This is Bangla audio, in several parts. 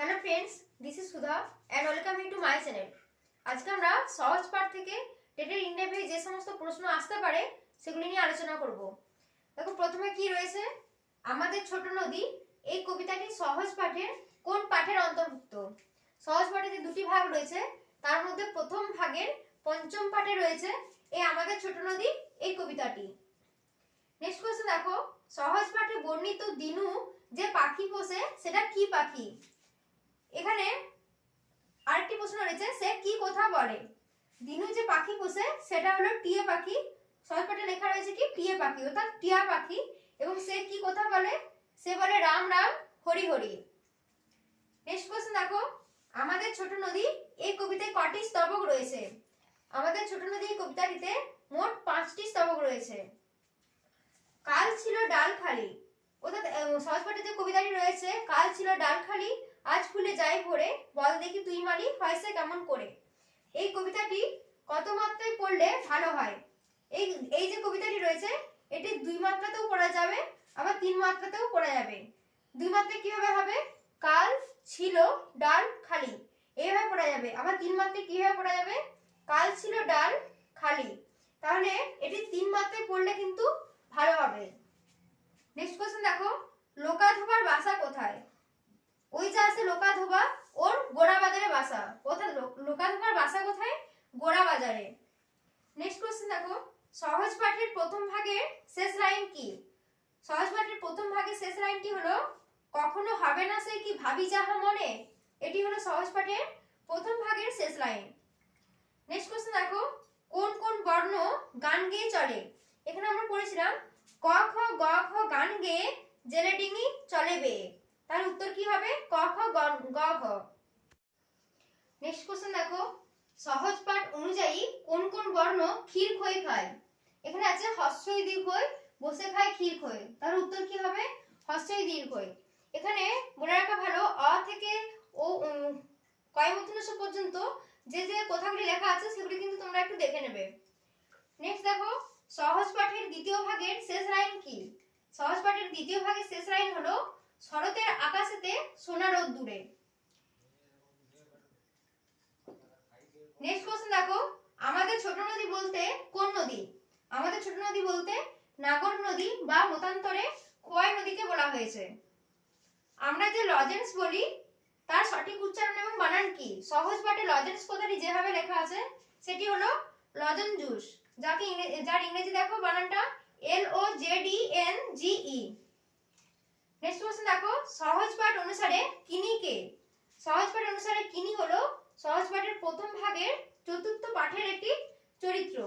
Hello friends this is Sudha and welcome you to my channel আজকে আমরা সহজ পাঠ থেকে টেটের ইন্টারভিউ যে সমস্ত প্রশ্ন আসতে পারে, সেগুলি নিয়ে আলোচনা করব। দেখো, প্রথমে কি রয়েছে? আমাদের ছোট নদী, এই কবিতাটি সহজ পাঠের কোন পাঠের অন্তর্ভুক্ত? সহজ পাঠে যে দুটি ভাগ রয়েছে, তার মধ্যে প্রথম ভাগের পঞ্চম পাঠে রয়েছে এই আমাদের ছোট নদী, এই কবিতাটি। নেক্সট কোয়েশ্চেন দেখো, সহজ পাঠে বর্ণিত দিনু যে পাখি পোষে, সেটা কি পাখি? এখানে আরেকটি প্রশ্ন রয়েছে সে কি কথা বলে? দিনু যে পাখি পোষে সেটা হলো টিয়া পাখি। সহজ লেখা রয়েছে কি? টিয়া পাখি অর্থাৎ টিয়া পাখি। এবং সে কি কথা বলে? সে বলে রাম রাম হরি হরি। নেক্সট কোশ্চেন দেখো। আমাদের ছোট নদী এই কবিতায় কটি স্তবক রয়েছে? আমাদের ছোট নদী কবিতাটিতে মোট পাঁচটি স্তবক রয়েছে। কাল ছিল ডাল খালি। অর্থাৎ আহ, সহজ পাঠে যে কবিতাটি রয়েছে কাল ছিল ডাল খালি আজ ফুলে যাই ভরে। বল দেখি তুই মালি, হয়েছে কেমন করে? এই কবিতাটি কত মাত্রায় পড়লে ভালো হয়? এই এই যে কবিতাটি রয়েছে, এটি দুই মাত্রাতেও পড়া যাবে, আবার তিন মাত্রাতেও পড়া যাবে। দুই মাত্রায় কীভাবে হবে? কাল, ছিল, ডাল, খালি। এইভাবে পড়া যাবে। আবার তিন মাত্রায় কীভাবে পড়া যাবে? কাল, ছিল, ডাল, খালি। তাহলে এটি তিন মাত্রায় পড়লে কিন্তু ভালো হবে। নেক্সট কোশ্চেন দেখো লোকা ধোবার বাসা কোথায় ওই যে আছে লোকা ধোবা ওর গোড়া বাজারে বাসা অর্থাৎ লো- লোকা ধোবার বাসা কোথায় গোড়া বাজারে নেক্সট কোশ্চেন দেখো সহজ পাঠের প্রথম ভাগের শেষ লাইন কি? সহজ পাঠের প্রথম ভাগের শেষ লাইনটি হলো, কখনো হবে না সে কি ভাবি যাহা মনে? এটি হলো সহজ পাঠের প্রথম ভাগের শেষ লাইন। নেক্সট কোশ্চেন দেখো, কোন কোন বর্ণ গান গেয়ে চলে? এখানে আমরা পড়েছিলাম, ক, খ, গ, খ গান গেয়ে জেলে ডিঙি চলে বেয়ে। তার উত্তর কি হবে? ক, খ, গ- ঘ। নেক্সট কোশ্চেন দেখো, সহজ পাঠ অনুযায়ী কোন কোন বর্ণ ক্ষীর খই খায়? এখানে আছে হস্যই দীর্ঘই বসে খায় ক্ষীর খই। তার উত্তর কি হবে? হস্যই দীর্ঘই এখানে মনে রাখা ভালো, অ থেকে ও কয় ষ পর্যন্ত যে যে কথাগুলি লেখা আছে সেগুলি কিন্তু তোমরা একটু দেখে নেবে। নেক্সট দেখো, সহজ পাঠের দ্বিতীয় ভাগের শেষ লাইন কি? সহজ পাঠের দ্বিতীয় ভাগের শেষ লাইন হলো, শরতের আকাশেতে সোনা রোদ দূরে। নেক্সট কোশ্চেন দেখো, আমাদের ছোট নদী বলতে কোন নদী? আমাদের ছোট নদী বলতে নাগর নদী বা মতান্তরে খোয়াই নদীকে বলা হয়েছে। আমরা যে লজেন্স বলি, তার সঠিক উচ্চারণ এবং বানান কি? সহজ পাঠে লজেন্স কথাটি যেভাবে লেখা আছে, সেটি হলো লজেন জুস যাকে যার ইংরেজি দেখো, বানানটা L O J D N G E next question দেখো, সহজ পাঠ অনুসারে কিনি কে? সহজ পাঠ অনুসারে কিনি হলো সহজ পাঠের প্রথম ভাগের চতুর্থ পাঠের একটি চরিত্র।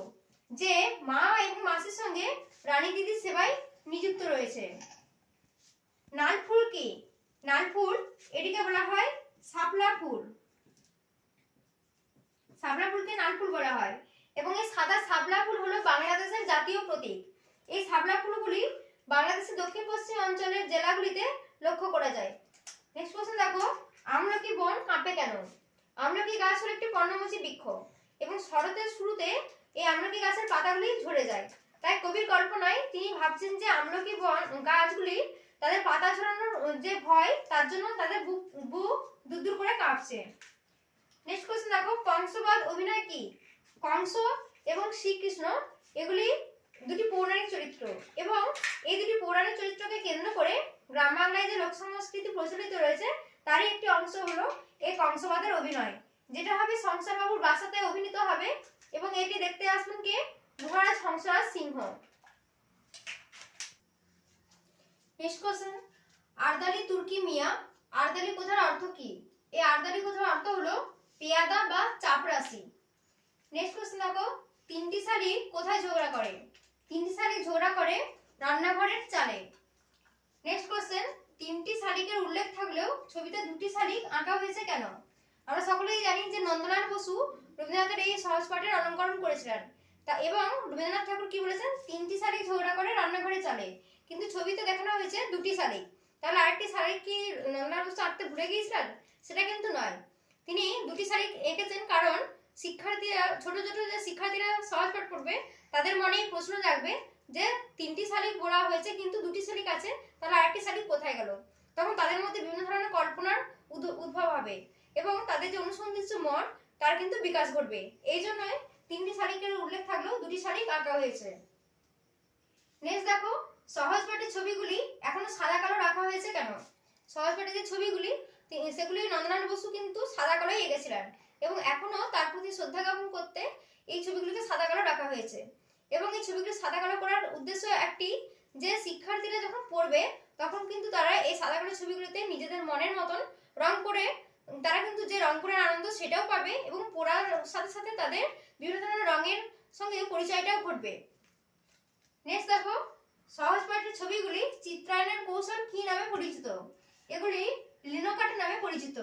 যে মা এবং মাসির সঙ্গে রানী দিদির সেবায় নিযুক্ত রয়েছে। নালফুল কি? নালফুল, এটিকে বলা হয় শাপলা ফুল শাপলা ফুলকে নালফুল বলা হয় এবং এই সাদা শাপলা ফুল হলো বাংলাদেশের জাতীয় প্রতীক। এই শাপলা ফুলগুলি বাংলাদেশের দক্ষিণ পশ্চিম অঞ্চলের জেলাগুলিতে লক্ষ্য করা যায়। নেক্সট কোশ্চেন দেখো আমলকি বন কাঁপে কেন? আমলকি গাছ হলো একটি পর্ণমোচী বৃক্ষ এবং শরতের শুরুতে এই আমলকি গাছের পাতাগুলি ঝরে যায়। তাই কবির কল্পনায় তিনি ভাবছেন যে আমলকি গাছগুলি তাদের পাতা ঝরানোর যে ভয়, তার জন্য তাদের বুক বুক দূর দূর করে কাঁপছে। নেক্সট কোশ্চেন দেখো, কংসবাদ অভিনয় কি? কংস এবং শ্রীকৃষ্ণ এগুলি দুটি পৌরাণিক চরিত্র এবং এই দুটি পৌরাণিক চরিত্রকে কেন্দ্র করে গ্রাম বাংলায় যে লোক সংস্কৃতি প্রচলিত রয়েছে, তারই একটি অংশ হলো এই কংসবাদের অভিনয়। যেটা হবে সংসার বাবুর বাসাতে অভিনীত হবে এবং এটি দেখতে আসবেন কে? মহারাজ হংসরাজ সিংহ। নেক্সট কোশ্চেন আরদালি তুর্কি মিয়া। আরদালি কথার অর্থ কি? এই আরদালি কথার অর্থ হলো পেয়াদা বা চাপরাশি। নেক্সট কোশ্চেন দেখো। তিনটি শাড়ি কোথায় ঝগড়া করে? তিনটি শাড়ি ঝগড়া করে রান্নাঘরের চালে। নেক্সট কোশ্চেন তিনটি শালিকের উল্লেখ থাকলেও ছবিতে দুটি শালিক আঁকা হয়েছে কেন? আমরা সকলেই জানি যে রবীন্দ্রনাথের এই সহজ পাঠের অলঙ্করণ করেছিলেন। তা এবং রবীন্দ্রনাথ ঠাকুর কি বলেছেন? তিনটি শালিক ঝগড়া করে রান্নাঘরে চলে। কিন্তু ছবিতে দেখানো হয়েছে দুটি শালিক তাহলে আরেকটি শালিক কি নন্দলাল বসু আঁকতে ভুলে গিয়েছিলেন? সেটা কিন্তু নয়। তিনি দুটি শালিক এঁকেছেন কারণ শিক্ষার্থীরা, ছোট ছোট যে শিক্ষার্থীরা সহজ পাঠ পড়বে, তাদের মনে প্রশ্ন জাগবে যে তিনটি শালিক বলা হয়েছে কিন্তু দুটি শালিক আছে তাহলে আরেকটি শালিক কোথায় গেল? তখন তাদের মধ্যে বিভিন্ন ধরনের কল্পনার উদ্ভ- উদ্ভব হবে। এবং তাদের যে অনুসন্ধিৎস মন তার কিন্তু বিকাশ ঘটবে। এই জন্যই তিনটি শালিকের উল্লেখ থাকলেও দুটি শালিক আঁকা হয়েছে। নেক্সট দেখো সহজ পাঠের ছবিগুলি এখনও সাদা কালো রাখা হয়েছে কেন? সহজ পাঠের যে ছবিগুলি সেগুলি নন্দনাথ বসু কিন্তু সাদা কালোই এঁকেছিলেন এবং এখনও তার প্রতি শ্রদ্ধা জ্ঞাপন করতে এই ছবিগুলিকে সাদা কালো রাখা হয়েছে। এবং এই ছবিগুলি সাদা কালো করার উদ্দেশ্য একটি যে শিক্ষার্থীরা যখন পড়বে, তখন কিন্তু তারা এই সাদা কালো ছবিগুলিতে নিজেদের মনের মতন রং করে তারা কিন্তু যে রং আনন্দ সেটাও পাবে এবং পড়ার সাথে সাথে তাদের বিভিন্ন ধরনের রঙের সঙ্গে পরিচয়টাও ঘটবে। নেক্সট দেখো, সহজ পাঠের ছবিগুলি চিত্রায়নের কৌশল কি নামে পরিচিত? এগুলি লিনোকাট নামে পরিচিত।